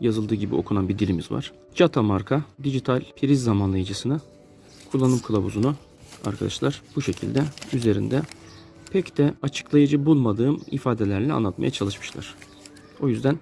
yazıldığı gibi okunan bir dilimiz var. Jata marka dijital priz zamanlayıcısını kullanım kılavuzunu arkadaşlar bu şekilde üzerinde pek de açıklayıcı bulmadığım ifadelerle anlatmaya çalışmışlar. O yüzden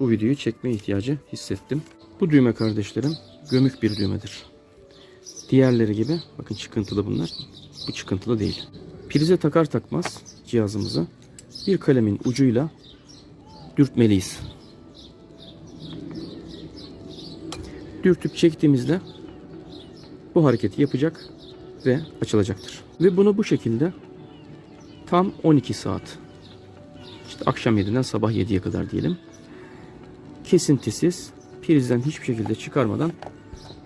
bu videoyu çekme ihtiyacı hissettim. Bu düğme kardeşlerim gömük bir düğmedir. Diğerleri gibi bakın çıkıntılı bunlar. Bu çıkıntılı değil. Prize takar takmaz cihazımızı bir kalemin ucuyla dürtmeliyiz. Dürtüp çektiğimizde bu hareketi yapacak ve açılacaktır. Ve bunu bu şekilde tam 12 saat işte akşam 7'den sabah 7'ye kadar diyelim. Kesintisiz prizden hiçbir şekilde çıkarmadan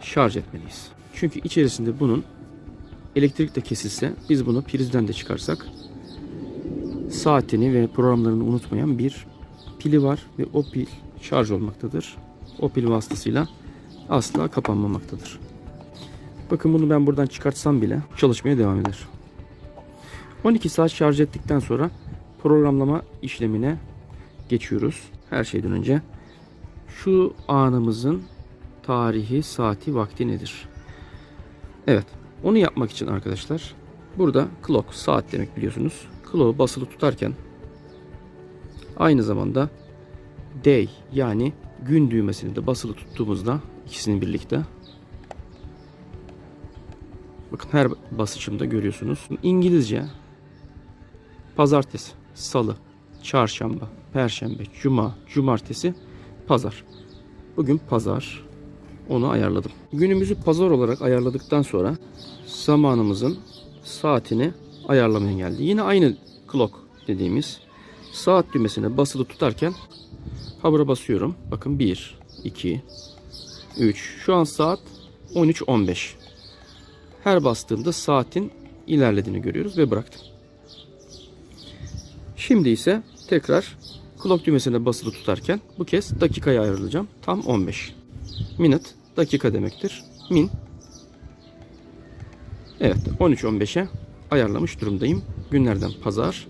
şarj etmeliyiz. Çünkü içerisinde bunun elektrik de kesilse biz bunu prizden de çıkarsak saatini ve programlarını unutmayan bir pili var ve o pil şarj olmaktadır. O pil vasıtasıyla asla kapanmamaktadır. Bakın bunu ben buradan çıkartsam bile çalışmaya devam eder. 12 saat şarj ettikten sonra programlama işlemine geçiyoruz. Her şeyden önce şu anımızın tarihi, saati, vakti nedir? Evet, onu yapmak için arkadaşlar burada clock saat demek biliyorsunuz. Clock'u basılı tutarken aynı zamanda day yani gün düğmesini de basılı tuttuğumuzda ikisini birlikte bakın her basışımda görüyorsunuz. İngilizce pazartesi, salı, çarşamba, perşembe, cuma, cumartesi, pazar. Bugün pazar. Onu ayarladım. Günümüzü pazar olarak ayarladıktan sonra zamanımızın saatini ayarlamaya geldi. Yine aynı clock dediğimiz saat düğmesine basılı tutarken habura basıyorum. Bakın 1, 2, 3. Şu an saat 13.15. Her bastığımda saatin ilerlediğini görüyoruz ve bıraktım. Şimdi ise tekrar clock düğmesine basılı tutarken bu kez dakikaya ayarlayacağım. Tam 15. Minute dakika demektir. Min Evet 13.15'e ayarlamış durumdayım. Günlerden pazar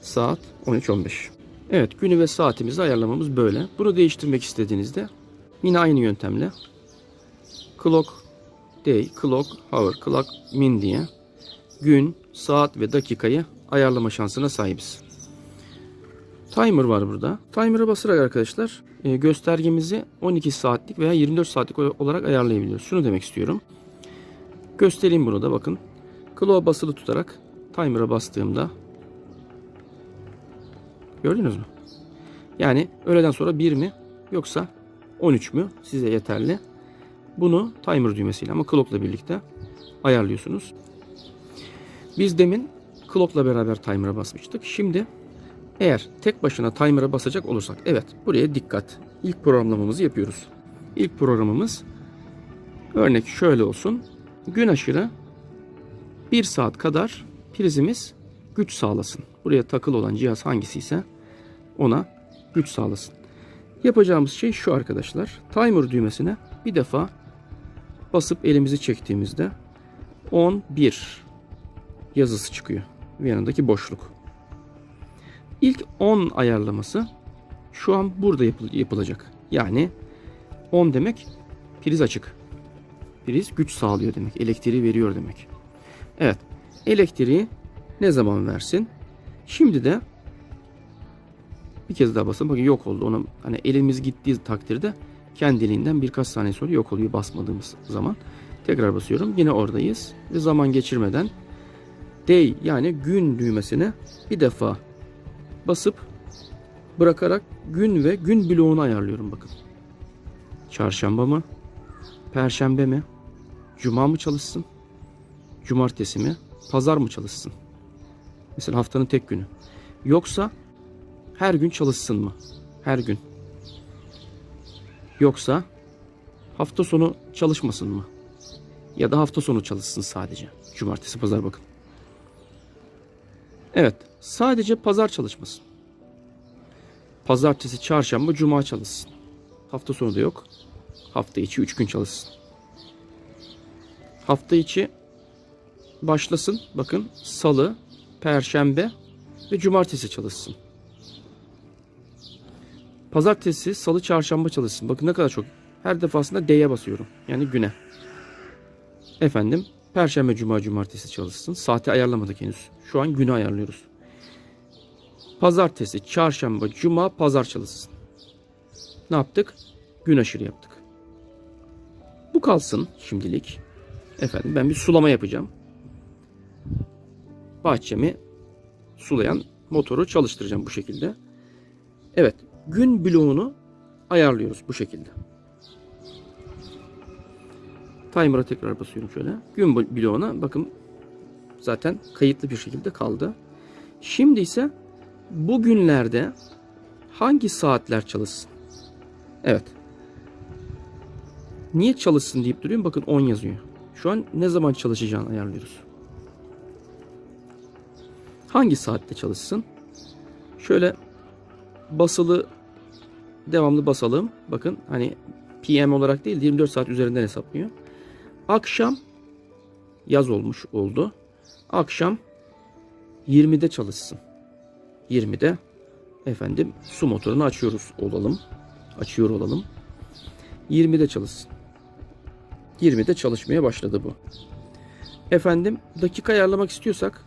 saat 13.15. Evet günü ve saatimizi ayarlamamız böyle. Bunu değiştirmek istediğinizde yine aynı yöntemle clock day, clock hour, clock min diye gün, saat ve dakikayı ayarlama şansına sahibiz. Timer var burada. Timer'a basarak arkadaşlar e, göstergemizi 12 saatlik veya 24 saatlik olarak ayarlayabiliyoruz. Şunu demek istiyorum. Göstereyim bunu da bakın. Clock'a basılı tutarak timer'a bastığımda gördünüz mü? Yani öğleden sonra 1 mi yoksa 13 mü size yeterli. Bunu timer düğmesiyle ama clock'la birlikte ayarlıyorsunuz. Biz demin clock'la beraber timer'a basmıştık. Şimdi eğer tek başına timer'a basacak olursak evet buraya dikkat. İlk programlamamızı yapıyoruz. İlk programımız örnek şöyle olsun. Gün aşırı 1 saat kadar prizimiz güç sağlasın. Buraya takılı olan cihaz hangisi ise ona güç sağlasın. Yapacağımız şey şu arkadaşlar. Timer düğmesine bir defa basıp elimizi çektiğimizde 11 yazısı çıkıyor. Ve yanındaki boşluk. İlk 10 ayarlaması şu an burada yapıl- yapılacak. Yani 10 demek priz açık. Priz güç sağlıyor demek. Elektriği veriyor demek. Evet. Elektriği ne zaman versin? Şimdi de bir kez daha basın. Bakın yok oldu. Ona hani elimiz gittiği takdirde kendiliğinden birkaç saniye sonra yok oluyor basmadığımız zaman. Tekrar basıyorum. Yine oradayız. Ve zaman geçirmeden day yani gün düğmesine bir defa basıp bırakarak gün ve gün bloğunu ayarlıyorum bakın. Çarşamba mı? Perşembe mi? Cuma mı çalışsın? Cumartesi mi? Pazar mı çalışsın? Mesela haftanın tek günü. Yoksa her gün çalışsın mı? Her gün. Yoksa hafta sonu çalışmasın mı? Ya da hafta sonu çalışsın sadece. Cumartesi, pazar bakın. Evet, sadece pazar çalışmasın. Pazartesi, çarşamba, cuma çalışsın. Hafta sonu da yok. Hafta içi 3 gün çalışsın. Hafta içi başlasın. Bakın salı, perşembe ve cumartesi çalışsın. Pazartesi, salı, çarşamba çalışsın. Bakın ne kadar çok. Her defasında D'ye basıyorum. Yani güne. Efendim, perşembe, cuma, cumartesi çalışsın. Saati ayarlamadık henüz. Şu an günü ayarlıyoruz. Pazartesi, çarşamba, cuma, pazar çalışsın. Ne yaptık? Gün aşırı yaptık. Bu kalsın şimdilik. Efendim ben bir sulama yapacağım. Bahçemi sulayan motoru çalıştıracağım bu şekilde. Evet, gün bloğunu ayarlıyoruz bu şekilde. Timer'a tekrar basıyorum şöyle. Gün bloğuna bakın zaten kayıtlı bir şekilde kaldı. Şimdi ise bu günlerde hangi saatler çalışsın? Evet. Niye çalışsın deyip duruyorum. Bakın 10 yazıyor. Şu an ne zaman çalışacağını ayarlıyoruz. Hangi saatte çalışsın? Şöyle basılı devamlı basalım. Bakın hani PM olarak değil 24 saat üzerinden hesaplıyor. Akşam yaz olmuş oldu. Akşam 20'de çalışsın. 20'de efendim su motorunu açıyoruz olalım. Açıyor olalım. 20'de çalışsın. 20'de çalışmaya başladı bu. Efendim dakika ayarlamak istiyorsak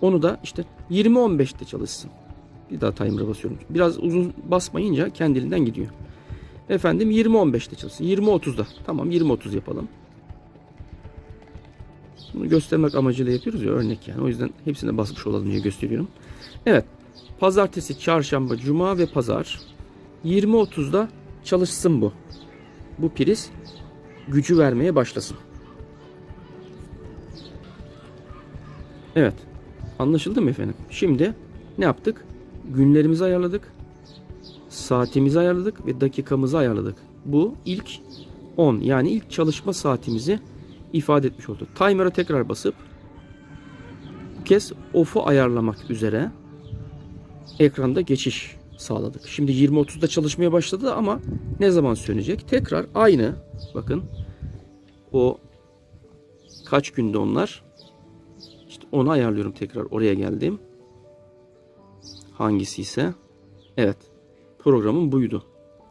onu da işte 20-15'te çalışsın. Bir daha timer'a basıyorum. Biraz uzun basmayınca kendiliğinden gidiyor. Efendim 20-15'te çalışsın. 20-30'da. Tamam 20-30 yapalım. Bunu göstermek amacıyla yapıyoruz ya örnek yani. O yüzden hepsine basmış olalım diye gösteriyorum. Evet. Pazartesi, çarşamba, cuma ve pazar 20-30'da çalışsın bu. Bu priz gücü vermeye başlasın. Evet. Anlaşıldı mı efendim? Şimdi ne yaptık? Günlerimizi ayarladık. Saatimizi ayarladık ve dakikamızı ayarladık. Bu ilk 10 yani ilk çalışma saatimizi ifade etmiş oldu. Timer'a tekrar basıp bu kez off'u ayarlamak üzere ekranda geçiş sağladık. Şimdi 20.30'da çalışmaya başladı ama ne zaman sönecek? Tekrar aynı bakın o kaç günde onlar? Onu ayarlıyorum tekrar oraya geldim. Hangisi ise evet programım buydu.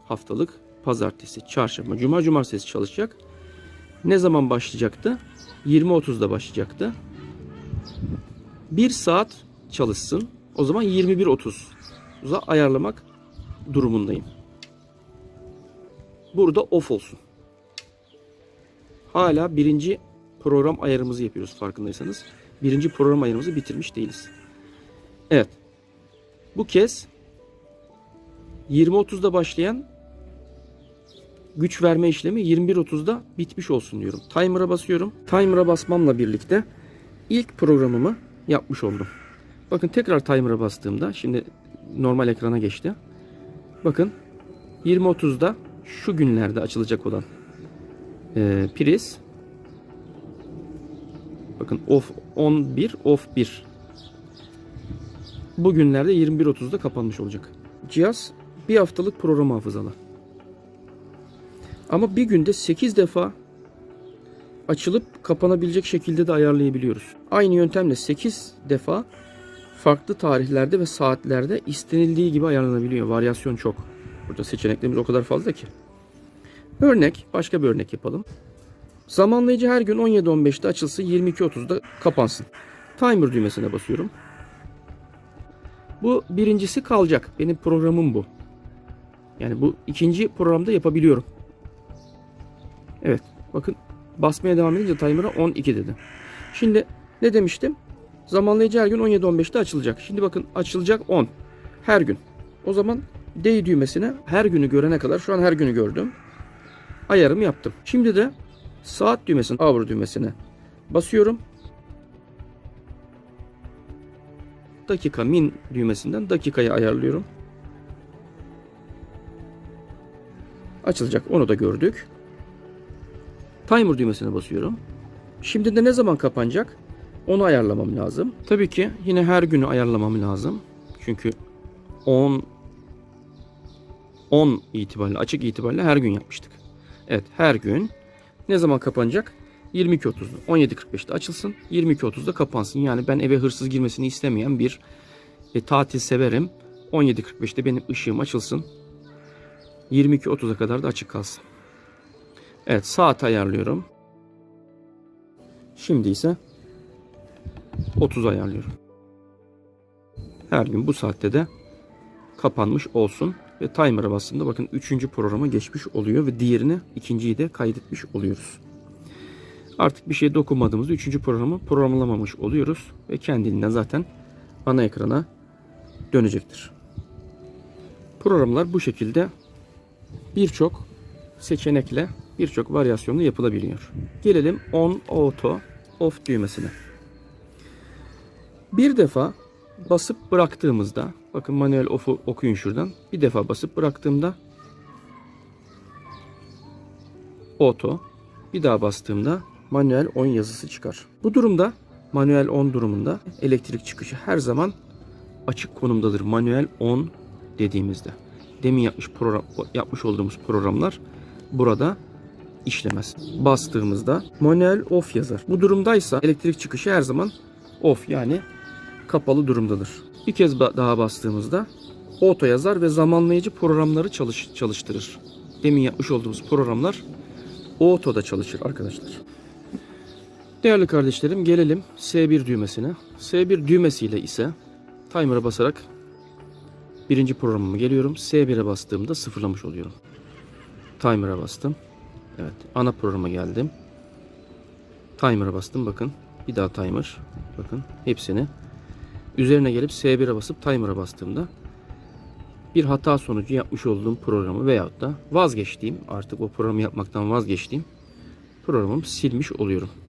Haftalık pazartesi, çarşamba, cuma, cumartesi çalışacak. Ne zaman başlayacaktı? 20.30'da başlayacaktı. 1 saat çalışsın. O zaman 21.30'a ayarlamak durumundayım. Burada off olsun. Hala birinci program ayarımızı yapıyoruz farkındaysanız. Birinci program ayarımızı bitirmiş değiliz. Evet. Bu kez 20.30'da başlayan güç verme işlemi 21.30'da bitmiş olsun diyorum. Timer'a basıyorum. Timer'a basmamla birlikte ilk programımı yapmış oldum. Bakın tekrar timer'a bastığımda şimdi normal ekrana geçti. Bakın 20.30'da şu günlerde açılacak olan e, priz bakın off 11 off 1 bu günlerde 21.30'da kapanmış olacak. Cihaz bir haftalık program hafızalı. Ama bir günde 8 defa açılıp kapanabilecek şekilde de ayarlayabiliyoruz. Aynı yöntemle 8 defa farklı tarihlerde ve saatlerde istenildiği gibi ayarlanabiliyor. Varyasyon çok. Burada seçeneklerimiz o kadar fazla ki. Örnek, başka bir örnek yapalım. Zamanlayıcı her gün 17.15'te açılsın, 22.30'da kapansın. Timer düğmesine basıyorum. Bu birincisi kalacak. Benim programım bu. Yani bu ikinci programda yapabiliyorum. Evet. Bakın basmaya devam edince timer'a 12 dedi. Şimdi ne demiştim? Zamanlayıcı her gün 17.15'te açılacak. Şimdi bakın açılacak 10. Her gün. O zaman D düğmesine her günü görene kadar şu an her günü gördüm. Ayarımı yaptım. Şimdi de saat düğmesine, hour düğmesine basıyorum. Dakika min düğmesinden dakikayı ayarlıyorum. Açılacak. Onu da gördük. Timer düğmesine basıyorum. Şimdi de ne zaman kapanacak? Onu ayarlamam lazım. Tabii ki yine her günü ayarlamam lazım. Çünkü 10 10 itibariyle açık itibariyle her gün yapmıştık. Evet her gün ne zaman kapanacak? 22.30'da. 17.45'te açılsın. 22.30'da kapansın. Yani ben eve hırsız girmesini istemeyen bir e, tatil severim. 17.45'te benim ışığım açılsın. 22.30'a kadar da açık kalsın. Evet saat ayarlıyorum. Şimdi ise 30 ayarlıyorum. Her gün bu saatte de kapanmış olsun ve timer'a bastığımda bakın 3. programa geçmiş oluyor ve diğerini ikinciyi de kaydetmiş oluyoruz. Artık bir şey dokunmadığımızda 3. programı programlamamış oluyoruz ve kendiliğinden zaten ana ekrana dönecektir. Programlar bu şekilde birçok seçenekle birçok varyasyonla yapılabiliyor. Gelelim on auto off düğmesine. Bir defa basıp bıraktığımızda bakın manuel off'u okuyun şuradan. Bir defa basıp bıraktığımda auto bir daha bastığımda manuel on yazısı çıkar. Bu durumda manuel on durumunda elektrik çıkışı her zaman açık konumdadır. Manuel on dediğimizde. Demin yapmış program yapmış olduğumuz programlar burada işlemez. Bastığımızda manuel off yazar. Bu durumdaysa elektrik çıkışı her zaman off yani kapalı durumdadır. Bir kez daha bastığımızda auto yazar ve zamanlayıcı programları çalış çalıştırır. Demin yapmış olduğumuz programlar auto'da çalışır arkadaşlar. Değerli kardeşlerim gelelim S1 düğmesine. S1 düğmesiyle ise timer'a basarak birinci programıma geliyorum. S1'e bastığımda sıfırlamış oluyorum. Timer'a bastım. Evet ana programa geldim. Timer'a bastım bakın. Bir daha timer. Bakın hepsini. Üzerine gelip S1'e basıp timer'a bastığımda bir hata sonucu yapmış olduğum programı veyahut da vazgeçtiğim artık o programı yapmaktan vazgeçtiğim programımı silmiş oluyorum.